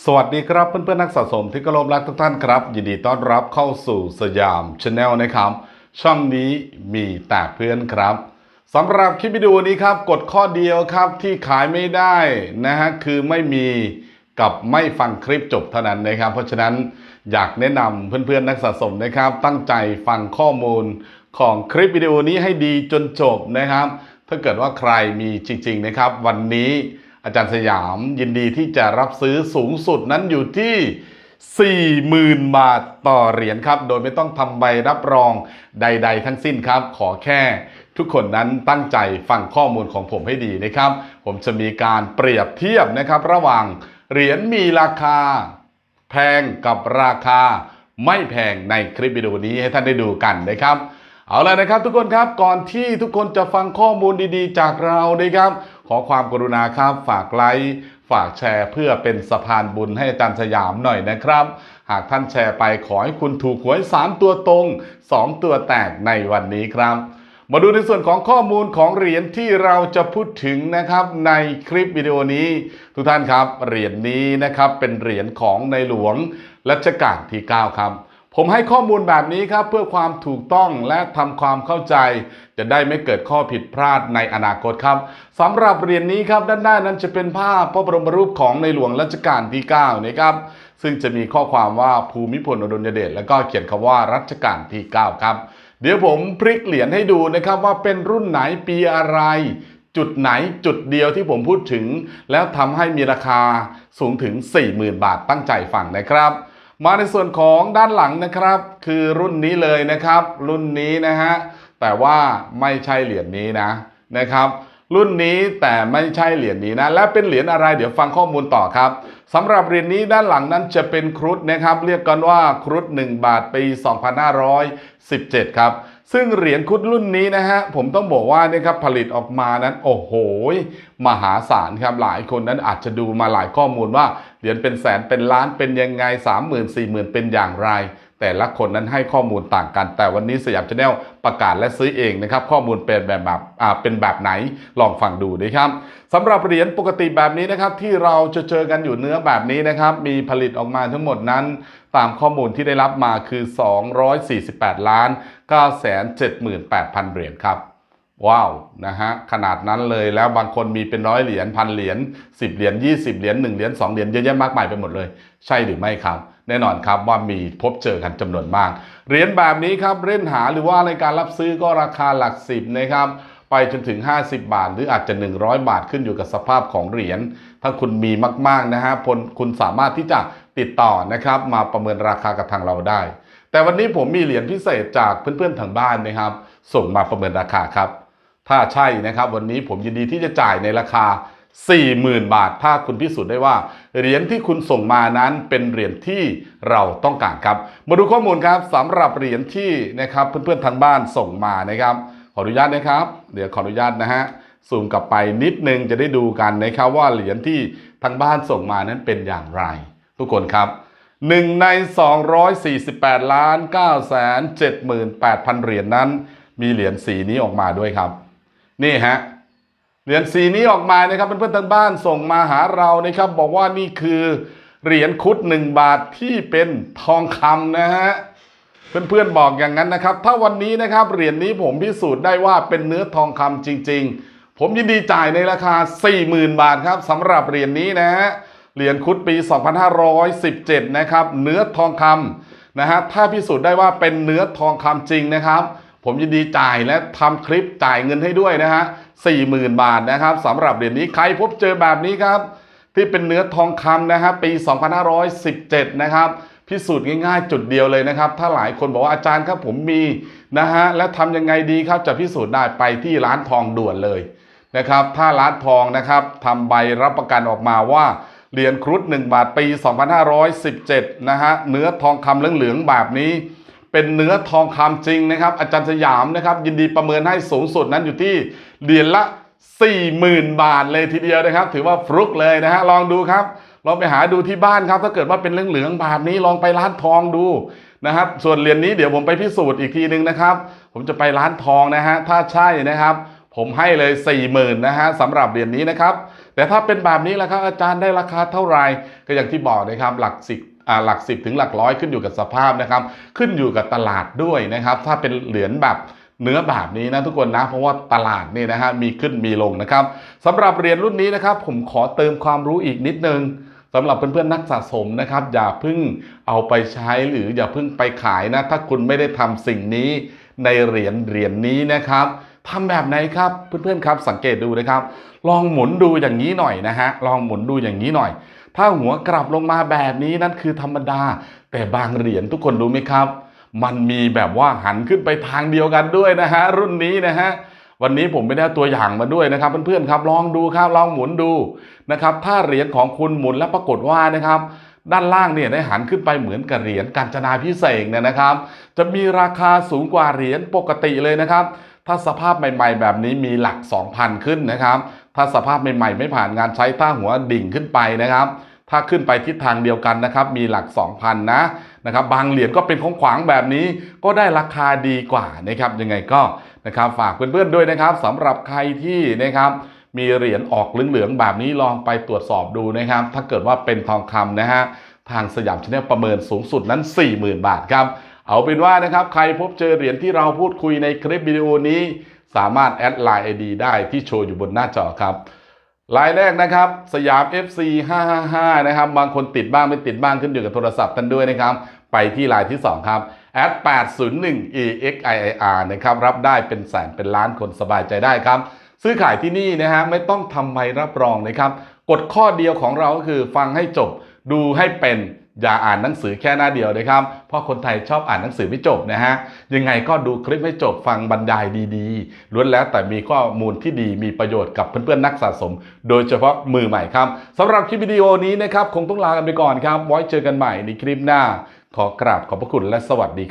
สวัสดีครับเพื่อนๆนักสะสมที่เคารพรักทุกท่านครับ ยินดีต้อนรับเข้าสู่สยามชาแนลนะครับ ช่องนี้มีแต่เพื่อนครับสำหรับคลิปวิดีโอนี้ครับกฎข้อเดียวครับที่ขายไม่ได้นะฮะคือไม่มีกับไม่ฟังคลิปจบเท่านั้นนะครับ เพราะฉะนั้นอยากแนะนำเพื่อนๆนักสะสมนะครับ ตั้งใจฟังข้อมูลของคลิปวิดีโอนี้ให้ดีจนจบนะครับ ถ้าเกิดว่าใครมีจริง ๆนะครับ วันนี้ อาจารย์สยามยินดีที่จะรับซื้อสูงสุดนั้นอยู่ที่ 40,000 บาทต่อเหรียญครับ โดยไม่ต้องทำใบรับรองใด ๆ ทั้งสิ้นครับ ขอแค่ทุกคนนั้นตั้งใจฟังข้อมูลของผมให้ดีนะครับ ผมจะมีการเปรียบเทียบนะครับ ระหว่างเหรียญมีราคา แพงกับราคาไม่แพงในคลิปวิดีโอนี้ให้ท่านได้ดูกันนะครับ เอาละนะครับทุกคนครับก่อนที่ทุกคนจะฟังข้อมูลดีๆ จากเรานะครับ อความกรุณาครับฝากไลค์ฝากแชร์เพื่อเป็นสะพานบุญให้อาจารย์สยามหน่อยนะครับ หากท่านแชร์ไปขอให้คุณถูกหวย 3 ตัวตรง 2 ตัวแตกในวันนี้ครับมาดูในส่วนของข้อมูลของเหรียญที่เราจะพูดถึงนะครับในคลิปวิดีโอนี้ ทุกท่านครับเหรียญนี้นะครับเป็นเหรียญของในหลวงรัชกาลที่ 9 ครับ ผมให้ข้อมูลแบบนี้ครับเพื่อความถูกต้องและทำความเข้าใจ จะได้ไม่เกิดข้อผิดพลาดในอนาคตครับสำหรับเหรียญนี้ครับด้านหน้านั้นจะเป็นภาพพระบรมรูปของในหลวงรัชกาลที่9นะครับซึ่งจะมีข้อความว่าภูมิพลอดุลยเดชแล้วก็เขียนคำว่ารัชกาลที่9ครับเดี๋ยวผมพลิกเหรียญให้ดูนะครับว่าเป็นรุ่นไหนปีอะไรจุดไหนจุดเดียวที่ผมพูดถึง แล้วทำให้มีราคาสูงถึง 40,000 บาทตั้งใจฟังนะครับ มาในส่วนของด้านหลังนะครับ คือรุ่นนี้เลยนะครับ รุ่นนี้นะฮะแต่ว่าไม่ใช่เหรียญนี้นะนะครับ รุ่นนี้แต่ไม่ใช่เหรียญนี้นะ และเป็นเหรียญอะไรเดี๋ยวฟังข้อมูลต่อครับสำหรับเหรียญนี้ด้านหลังนั้นจะเป็นครุฑนะครับ เรียกกันว่าครุฑ1บาทปี 2517 ครับ ซึ่งเหรียญคุดรุ่นนี้นะฮะผมต้องบอกว่านี่ครับผลิตออกมานั้น โอ้โหมหาศาลครับหลายคนนั้นอาจจะดูมาหลายข้อมูลว่าเหรียญเป็นแสนเป็นล้านเป็นยังไง 3 0 0 0 0 4 0,000 เป็นอย่างไร แต่ละคนนั้นให้ข้อมูลต่างกัน แต่วันนี้สยามชาแนลประกาศและซื้อเองนะครับข้อมูลเป็นแบบแบบอ่าเป็นแบบไหนลองฟังดูนะครับสำหรับเหรียญปกติแบบนี้นะครับที่เราจะเจอกันอยู่เนื้อแบบนี้นะครับมีผลิตออกมาทั้งหมดนั้นตามข้อมูลที่ได้รับมาคือ 248 ล้าน 978,000 เหรียญครับ ว้าว นะฮะ ขนาดนั้นเลยแล้วบางคนมีเป็นร้อยเหรียญพันเหรียญ10 เหรียญ20 เหรียญ1เหรียญ2เหรียญเยอะแยะมากมายไปหมดเลย ใช่หรือไม่ครับ แน่นอนครับว่ามีพบเจอกันจำนวนมาก เหรียญแบบนี้ครับเล่นหาหรือว่าในการรับซื้อก็ราคาหลักสิบนะครับไปจนถึง 50 บาท หรืออาจจะ 100 บาทขึ้นอยู่กับสภาพของเหรียญ ถ้าคุณมีมาก ๆ นะฮะพลคุณสามารถที่จะติดต่อนะครับ มาประเมินราคากับทางเราได้ แต่วันนี้ผมมีเหรียญพิเศษจากเพื่อน ๆ ทางบ้านนะครับ ส่งมาประเมินราคาครับ ถ้าใช่นะครับ วันนี้ผมยินดีที่จะจ่ายในราคา 40,000 บาท ถ้าคุณพิสูจน์ได้ว่า เหรียญที่คุณส่งมานั้นเป็นเหรียญที่เราต้องการครับ มาดูข้อมูลครับสำหรับเหรียญที่นะครับเพื่อนๆทางบ้านส่งมานะครับ ขออนุญาตนะครับ เดี๋ยวขออนุญาตนะฮะซูมกลับไปนิดนึงจะได้ดูกันนะครับว่าเหรียญที่ทางบ้านส่งมานั้นเป็นอย่างไร ทุกคนครับหนึ่งใน 248 ล้าน9แสน78,000 เหรียญนั้น มีเหรียญสีนี้ออกมาด้วยครับ นี่ฮะ เหรียญสีนี้ออกมานะครับเพื่อนๆทางบ้านส่งมาหาเรานะครับ บอกว่านี่คือเหรียญคุดหนึ่งบาทที่เป็นทองคำนะฮะเพื่อนๆบอกอย่างนั้นนะครับ ถ้าวันนี้นะครับเหรียญนี้ผมพิสูจน์ได้ว่าเป็นเนื้อทองคำจริง ๆ ผมยินดีจ่ายในราคา 40,000 บาทครับสำหรับเหรียญนี้นะฮะเหรียญคุดปี 2517 นะครับ เนื้อทองคำนะฮะถ้าพิสูจน์ได้ว่าเป็นเนื้อทองคำจริงนะครับ ผมยินดีจ่ายและทำคลิปจ่ายเงินให้ด้วยนะฮะ40,000บาทนะครับสำหรับเหรียญนี้ใครพบเจอแบบนี้ครับ ที่เป็นเนื้อทองคำนะครับปี 2517 นะครับพิสูจน์ง่ายๆ จุดเดียวเลยนะครับ ถ้าหลายคนบอกว่าอาจารย์ครับผมมีนะฮะแล้วทำยังไงดีครับจะพิสูจน์ได้ไปที่ร้านทองด่วนเลยนะครับ ถ้าร้านทองนะครับทำใบรับประกันออกมาว่าเหรียญครุฑ1บาทปี 2517 นะฮะเนื้อทองคำเหลืองๆแบบนี้ เป็นเนื้อทองคำจริงนะครับ อาจารย์สยามนะครับ ยินดีประเมินให้สูงสุดนั้นอยู่ที่เหรียญละ 40,000 บาทเลยทีเดียวนะครับ ถือว่าฟลุกเลยนะฮะลองดูครับลองไปหาดูที่บ้านครับ ถ้าเกิดว่าเป็นเหลืองๆแบบนี้ลองไปร้านทองดูนะครับ ส่วนเหรียญนี้เดี๋ยวผมไปพิสูจน์อีกทีนึงนะครับ ผมจะไปร้านทองนะฮะถ้าใช่นะครับ ผมให้เลย40,000นะฮะสำหรับเหรียญนี้นะครับ แต่ถ้าเป็นแบบนี้แล้วครับอาจารย์ได้ราคาเท่าไหร่ก็อย่างที่บอกนะครับหลักสิบ หลักสิบถึงหลักร้อยขึ้นอยู่กับสภาพนะครับ ขึ้นอยู่กับตลาดด้วยนะครับ ถ้าเป็นเหรียญแบบเนื้อแบบนี้นะทุกคนนะ เพราะว่าตลาดนี่นะฮะมีขึ้นมีลงนะครับสำหรับเหรียญรุ่นนี้นะครับ ผมขอเติมความรู้อีกนิดนึงสำหรับเพื่อนๆนักสะสมนะครับ อย่าเพิ่งเอาไปใช้หรืออย่าเพิ่งไปขายนะ ถ้าคุณไม่ได้ทำสิ่งนี้ในเหรียญเหรียญนี้นะครับทำแบบไหนครับเพื่อนๆครับ สังเกตดูนะครับ ลองหมุนดูอย่างนี้หน่อยนะฮะลองหมุนดูอย่างนี้หน่อย ถ้าหัวกลับลงมาแบบนี้นั่นคือธรรมดา แต่บางเหรียญทุกคนรู้ไหมครับ มันมีแบบว่าหันขึ้นไปทางเดียวกันด้วยนะฮะรุ่นนี้นะฮะวันนี้ผมไม่ได้ตัวอย่างมาด้วยนะครับเพื่อนๆครับลองดูครับลองหมุนดูนะครับถ้าเหรียญของคุณหมุนแล้วปรากฏว่านะครับด้านล่างเนี่ยได้หันขึ้นไปเหมือนกับเหรียญกาญจนาพิเศษเนี่ยนะครับ จะมีราคาสูงกว่าเหรียญปกติเลยนะครับ ถ้าสภาพใหม่ ๆ แบบนี้มีหลัก 2,000 ขึ้นนะครับ ถ้าสภาพใหม่ ๆ ไม่ผ่านงานใช้ถ้าหัวดิ่งขึ้นไปนะครับ ถ้าขึ้นไปทิศทางเดียวกันนะครับ มีหลัก 2,000 นะนะครับ บางเหรียญก็เป็นของขวางแบบนี้ก็ได้ราคาดีกว่านะครับ ยังไงก็นะครับฝากเพื่อนๆด้วยนะครับสำหรับใครที่นะครับมีเหรียญออกเหลืองๆแบบนี้ลองไปตรวจสอบดูนะครับ ถ้าเกิดว่าเป็นทองคำนะฮะทางสยามชาแนลประเมินสูงสุดนั้น 40,000 บาทครับ เอาเป็นว่านะครับ ใครพบเจอเหรียญที่เราพูดคุยในคลิปวิดีโอนี้ สามารถแอดไลน์ ID ได้ที่โชว์อยู่บนหน้าจอครับรายแรกนะครับ สยาม FC 555 นะครับ บางคนติดบ้างไม่ติดบ้างขึ้นอยู่กับโทรศัพท์ท่านด้วยนะครับ ไปที่ไลน์ที่ 2 ครับ at 801 EXIIR นะครับ รับได้เป็นแสนเป็นล้านคนสบายใจได้ครับ ซื้อขายที่นี่นะฮะ ไม่ต้องทำใบรับรองนะครับ กฎข้อเดียวของเราก็คือฟังให้จบดูให้เป็น อย่าอ่านหนังสือแค่หน้าเดียวนะครับ เพราะคนไทยชอบอ่านหนังสือไม่จบนะฮะ ยังไงก็ดูคลิปให้จบฟังบรรยายดีๆล้วนแล้วแต่มีข้อมูลที่ดีมีประโยชน์กับเพื่อนๆนักสะสม โดยเฉพาะมือใหม่ครับสำหรับคลิปวิดีโอนี้นะครับคงต้องลากันไปก่อนครับ ไว้เจอกันใหม่ในคลิปหน้า ขอกราบขอบพระคุณและสวัสดีครับ